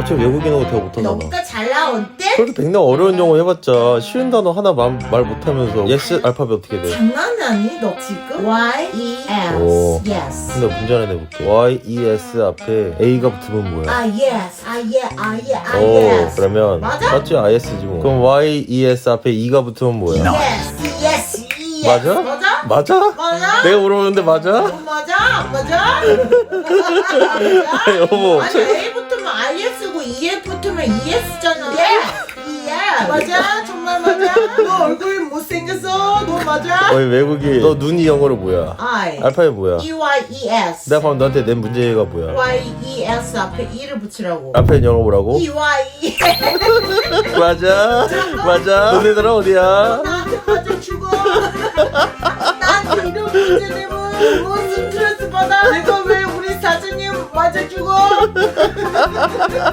어차피 외국인하고 대화 못하잖아. 너가 잘 나온대? 그래도 백날 어려운 영어 해봤자 쉬운 단어 하나 말, 말 못하면서 yes 알파벳 어떻게 돼? 장난하니 너 지금? Y E S 오. Yes 근데 문제 하나 내볼게. Y, E, S 앞에 A가 붙으면 뭐야? 아 yes 아 예 아 예 아 오, yes 그러면 맞아? 맞지? IS지 뭐. 그럼 Y, E, S 앞에 E가 붙으면 뭐야? Yes yes yes 맞아? 맞아? 맞아? 맞아? 내가 물어보는데 맞아? 어, 맞아? 안 맞아? 맞아? 여보. 아니 EF 붙으면 ES잖아 예! 예! 맞아? 정말 맞아? 너 얼굴 못생겼어? 너 맞아? 어이 외국인. 너 눈이 영어로 뭐야? I 알파벳 뭐야? E Y E S 내가 방금 너한테 낸 문제가 뭐야? Y E S 앞에 E를 붙이라고 앞에 영어 뭐라고? E Y E 맞아. 맞아. 너네들은 어디야? 나한테 맞아 죽어 나한테 이런 문제 내면 뭐 스트레스 받아 내가 왜 우리 사장님 맞아 죽어